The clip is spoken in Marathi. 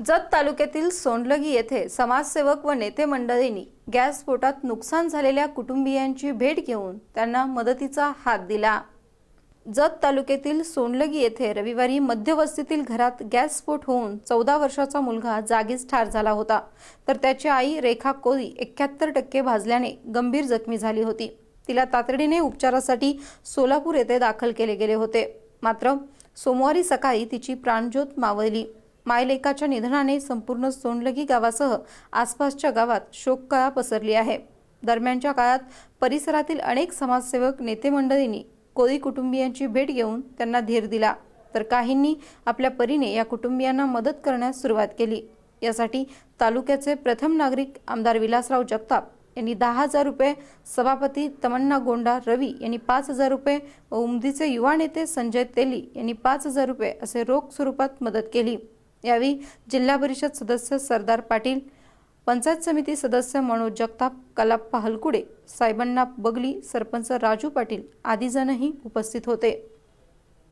जत तालुक्यातील सोंडलगी येथे समाजसेवक व नेते मंडळींनी गॅस स्फोटात नुकसान झालेल्या कुटुंबियांची भेट घेऊन त्यांना मदतीचा हात दिला. जत तालुक्यातील सोंडलगी येथे रविवारी मध्यवस्तीतील घरात गॅस स्फोट होऊन चौदा वर्षाचा मुलगा जागीच ठार झाला होता. तर त्याची आई रेखा कोळी एक्क्याहत्तर टक्के भाजल्याने गंभीर जखमी झाली होती. तिला तातडीने उपचारासाठी सोलापूर येथे दाखल केले गेले होते. मात्र सोमवारी सकाळी तिची प्राणज्योत मावळली मायलेकाच्या निधनाने संपूर्ण सोनलगी गावासह आसपासच्या गावात शोककळा पसरली आहे. दरम्यानच्या काळात परिसरातील अनेक समाजसेवक नेते मंडळींनी कोळी कुटुंबियांची भेट घेऊन त्यांना धीर दिला. तर काहींनी आपल्या परीने या कुटुंबियांना मदत करण्यास सुरुवात केली. यासाठी तालुक्याचे प्रथम नागरिक आमदार विलासराव जगताप यांनी दहा हजार रुपये सभापती तमन्ना गोंडा रवी यांनी पाच हजार रुपये व उमदीचे युवा नेते संजय तेली यांनी पाच हजार रुपये असे रोख स्वरूपात मदत केली. यावेळी जिल्हा परिषद सदस्य सरदार पाटील पंचायत समिती सदस्य मनोज जगताप कलाप्पा हलकुडे साहेबांना बगली सरपंच राजू पाटील आदीजणही उपस्थित होते.